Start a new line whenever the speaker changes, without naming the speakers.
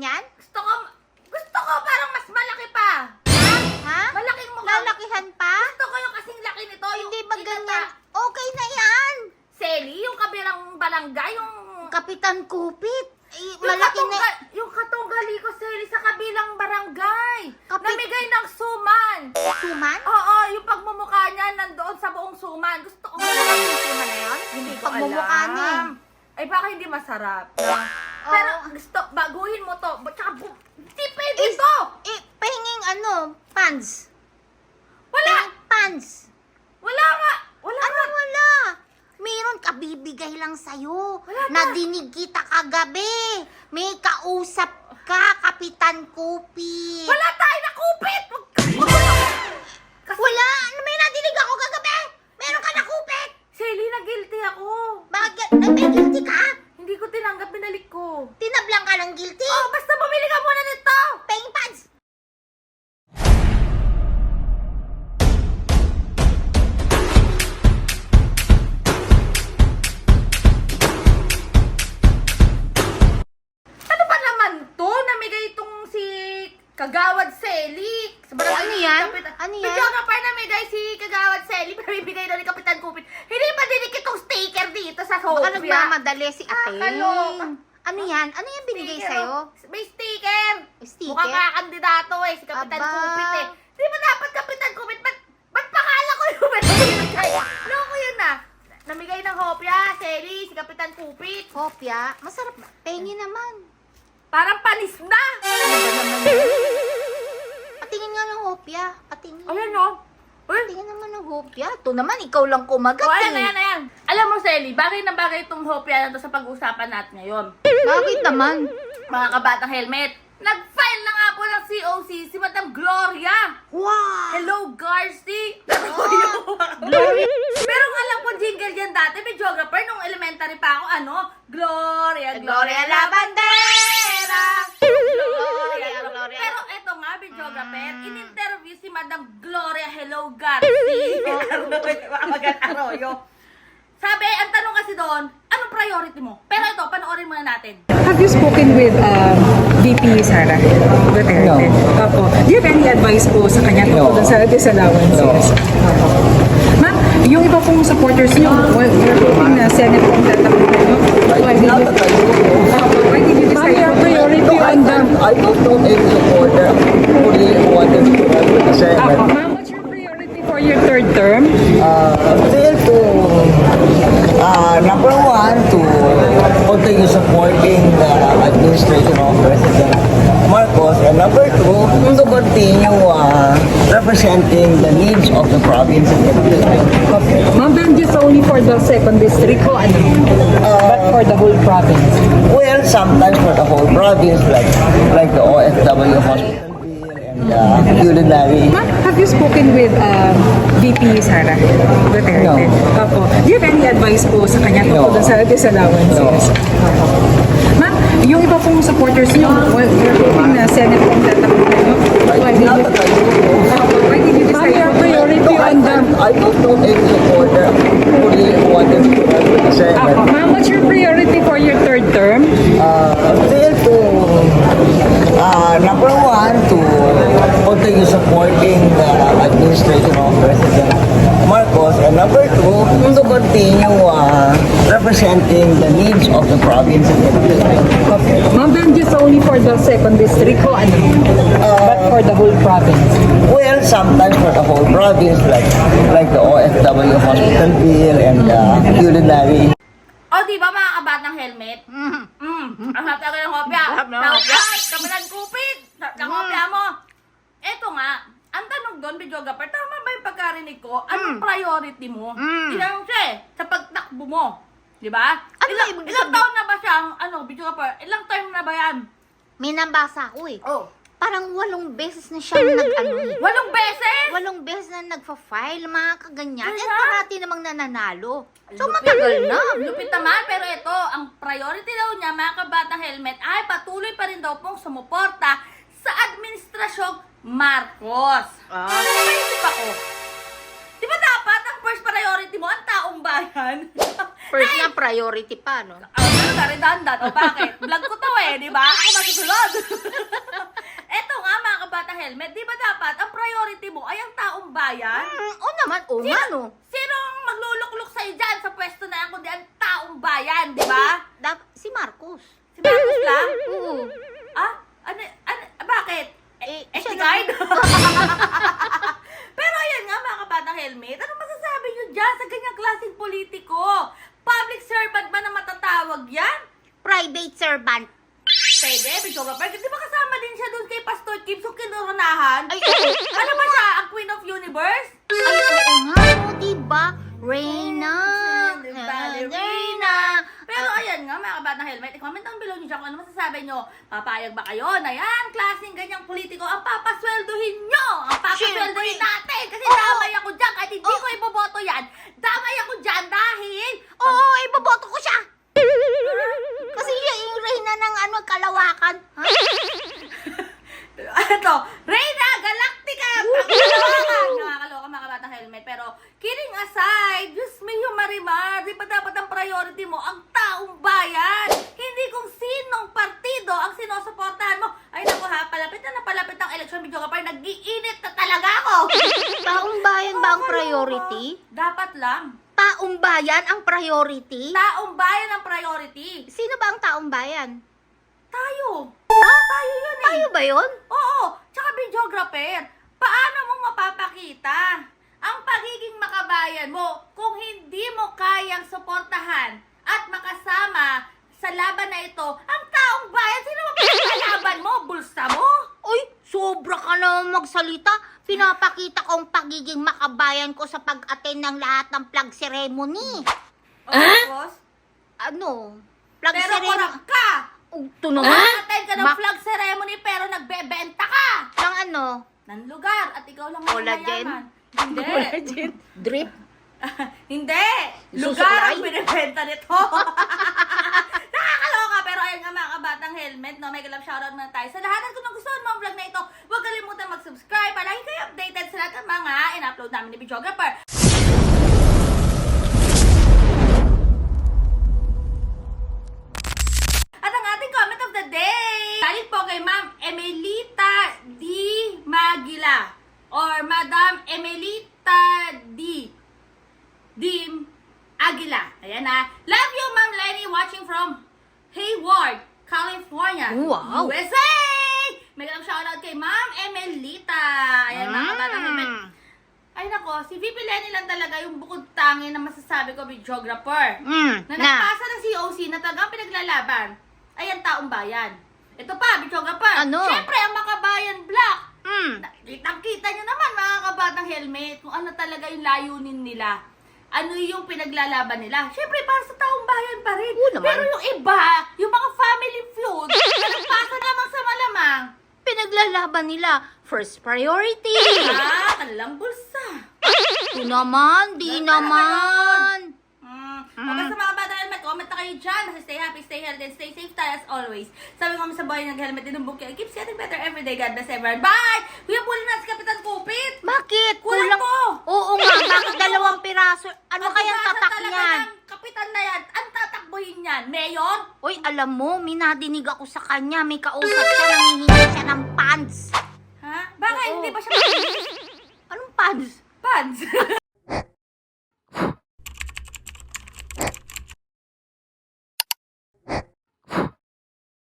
ganyan?
Gusto ko, gusto ko parang mas malaki pa.
Ha?
Malaking mukha.
Lalakihan pa?
Gusto ko yung kasing laki nito.
Hindi ba ganyan? Okay na yan.
Selly, yung kabilang barangay, yung...
Kapitan Kupit. Eh,
yung
malaki na.
Yung katunggali ko, Selly, sa kabilang barangay.
Kapit-
Namigay ng suman.
Suman?
Oo, yung pagmumukha niya nandoon sa buong suman. Gusto ko malaman yung suman na yun. Hindi ko
Pagmumukha
alam.
niya eh.
Ay, baka hindi masarap.
Oo.
Pero gusto, baguhin mo to. Tsaka, bu- hindi pwede
Is-
to.
Eh, pahinging ano, pants.
Wala.
Pahinging pants.
Wala nga. Wala
Ano
nga.
wala? Meron kabibigay lang sa'yo.
Wala na.
Nadinig kita kagabi. May kausap ka, Kapitan Kupit.
Wala
Baka
Sophia.
nagmamadali si
Ah,
ate. Ano yan? Ano yan binigay
Sticker,
sa'yo?
oh. May sticker.
Sticker?
Mukhang kakandidato eh, si Kapitan
Aba.
Kupit eh. Di ba dapat Kapitan Kupit? Ba't, ba't pakala ko yung binigay? Loko yun na. Namigay ng hopya, Selly, si Kapitan Kupit.
Kopya? Masarap. Pengi naman.
Parang panis na.
Patingin nga ng hopya. Patingin.
Ayan o. Uy,
Patingin naman ng hopya. Ito naman, ikaw lang kumagat
Oh, ayan,
eh.
ayan, ayan. Alam mo, Selly, bagay na bagay itong hopya na to sa pag-uusapan natin ngayon.
Bakit naman?
Mga kabatang helmet, nag-file na nga po ng COC si Madam Gloria.
Wow!
Hello, Garci!
Gloria.
Pero ang alam ko jingle yan dati, videographer, nung elementary pa ako, ano? Gloria, Gloria la bandera!
Gloria, Gloria.
Pero eto nga, videographer, in-interview si Madam Gloria Hello Garci. Magan Arroyo. Sabi, ang tanong kasi doon, anong priority mo? Pero ito, panoorin muna natin.
Have you spoken with um, VP Sara Duterte?
No.
Opo. Do you have any advice po sa kanya tungkol
No.
dun sa disallowances? Opo. Ma'am, yung iba pong supporters niyo, well, we're hoping na Senate po ang tatakbo niyo. Why did you, Opo, why did you decide your priority on the...
I don't know if the order fully wanted to run with the
Opo,
Senate.
ma'am, what's your priority for your third term?
Uh, still to, uh, number one, to continue supporting the administration of President Marcos. And number two, to continue uh, representing the needs of the province and the district.
Ma'am, then just only for the second district ko, ano? But for the whole province.
Well, sometimes for the whole province, like like the OFW hospital and uh, culinary.
Have you spoken with um, VP Sara Duterte?
No.
Opo. Do you have any advice po sa kanya tungkol
No.
sa disallowances? Opo. Ma'am, yung iba pong supporters niyo, well, we're hoping na Senate po ang tatakbo niyo. Why did you, Opo, why did you decide your priority on the...
I don't know if the order fully wanted to run with the Senate.
Opo, ma'am, what's your priority for your third term?
Uh, still to, uh, number one, to continue supporting the administration of President Marcos. And number two, to continue uh, representing the needs of the province and the district.
Ma'am, then just only for the second district ko, ano? But for the whole province.
Well, sometimes for the whole province, like like the OFW hospital bill and uh, culinary.
O, di ba mga kabatang helmet?
Mm.
Mm. Ang sarap talaga ng hopya.
Sarap ng
Sarap ng
Mm.
hopya mo. Eto nga, ang tanong doon, videographer, tama ba yung pagkarinig ko? Anong
Mm.
priority mo?
Mm.
Tinanong siya eh, sa pagtakbo mo. Di ba?
Ano
ilang,
ibig
ilang taon na ba siyang, ano, videographer, ilang term na ba yan?
May nabasa ko eh.
Oh.
Parang walong beses na siyang nag-ano eh.
Walong beses?
Walong beses na nagfa-file, mga kaganyan. At parati namang nananalo. So,
Lupit.
matagal na.
Lupit naman, pero ito, ang priority daw niya, mga kabatang helmet, ay patuloy pa rin daw pong sumuporta sa administrasyong Marcos. Ah. Naisip ako, di ba dapat ang first priority mo ang taong bayan?
First na priority pa, no?
Ah, ano na, redundant. O bakit? Vlog ko to eh, di ba? Ako masusunod. Eto nga mga kabata helmet, di ba dapat ang priority mo ay ang taong bayan?
Mm, o naman, o nga, no?
Sinong maglulukluk sa'yo dyan sa pwesto na yan kundi ang taong bayan, di ba?
Dap- si Marcos.
Si Marcos lang?
Oo.
Ah? Ano, ano, bakit?
Eh,
Eh,
siya
guide? Pero ayan nga mga kabatang helmet, ano masasabi nyo dyan sa ganyang klaseng politiko? Public servant ba na matatawag yan?
Private servant.
Pwede, videographer. Di ba kasama din siya doon kay Pastor Kim sa kinurunahan?
Ay.
Ano ba siya? Ang Queen of Universe?
Ay, oo nga, no, diba? Reyna.
Nga, mga kabatang helmet, i-comment down below nyo dyan kung ano masasabi nyo. Papayag ba kayo na yan, klaseng ganyang politiko, ang papasweldohin nyo! Ang papasweldohin natin! Kasi
Oo.
damay ako dyan, kahit hindi
Oo.
ko iboboto yan, damay ako dyan dahil...
Oo, iboboto ko siya. Kasi siya yung Reyna ng ano, kalawakan. Ha?
Ito, Reyna Galactica! Nakakaloka mga kabatang helmet. Pero, kidding aside, Diyos may marimar, di ba dapat ang priority mo ang taong bayan? Hindi kung sinong partido ang sinusuportahan mo. Ay naku ha, palapit na na palapit ang election video kapag nag-iinit na talaga ako.
Taong bayan ba ang priority?
Dapat lang.
Taong bayan ang priority?
Taong bayan ang priority.
Sino ba ang taong bayan?
Tayo. Tayo yun eh.
Tayo ba yun?
Oo, tsaka videographer, paano mo mapapakita makabayan mo kung hindi mo kayang suportahan at makasama sa laban na ito ang taong bayan? Sino mo pinaglaban mo? Bulsa mo?
Uy, sobra ka na magsalita. Pinapakita ko ang pagiging makabayan ko sa pag-attend ng lahat ng flag ceremony.
O, tapos?
Ano? Flag
Pero
ceremony.
korap ka!
Oh, ito naman.
Attend ka ng
Ma-
flag ceremony pero nagbebenta ka!
Ng ano?
Ng lugar at ikaw lang ang
Collagen?
mayaman. Hindi.
Drip?
Hindi! Lugar
Susuklay?
ang binibenta nito! Nakakaloka! Pero ayun nga mga kabatang helmet, no? May galap shoutout muna tayo. Sa lahat ng kung nagustuhan mo ang vlog na ito, huwag kalimutan mag-subscribe para lagi kayo updated sa lahat ng mga in-upload namin ni Videographer. At ang ating comment of the day, galing po kay Ma'am Emelita D. Magila or Madam Emelita D. Dim Aguila. Ayan na. Love you, Ma'am Lenny, watching from Hayward, California.
Wow.
USA! May ganang shoutout kay Ma'am Emelita. Ayan, mga kabatang helmet.
Mm.
Ay nako, si VP Lenny lang talaga yung bukod tangi na masasabi ko videographer
Mm,
na
na.
nagpasa ng COC na talagang pinaglalaban ay ang taong bayan. Ito pa, videographer.
Ano?
Siyempre, ang Makabayan Black.
Mm.
Kitang-kita nyo naman, mga kabatang helmet, kung ano talaga yung layunin nila. Ano yung pinaglalaban nila. Siyempre, para sa taong bayan pa rin.
Oo naman.
Pero yung iba, yung mga family feud, na nagpasa naman sa malamang,
Pinaglalaban nila. First priority.
ah, kanilang bulsa.
Ito naman, di naman.
Mm. O basta mga bata helmet, comment na kayo dyan. Basta stay happy, stay healthy, and stay safe tayo as always. Sabi ko sa buhay ng helmet din ng bukya. Keeps getting better every day. God bless everyone. Bye! Kuya, puli na si Kapitan Kupit!
Bakit?
Kulang po.
Oo nga, bakit dalawang piraso? Ano
Pag
kayang
nasa
tatak
talaga
niyan?
ng Kapitan na yan, ang tatakbuhin niyan, Mayor?
Uy, alam mo, minadinig ako sa kanya. May kausap siya, nangihingi siya ng pants.
Ha? Bakit
Oo.
hindi ba siya?
Anong pants?
Pants.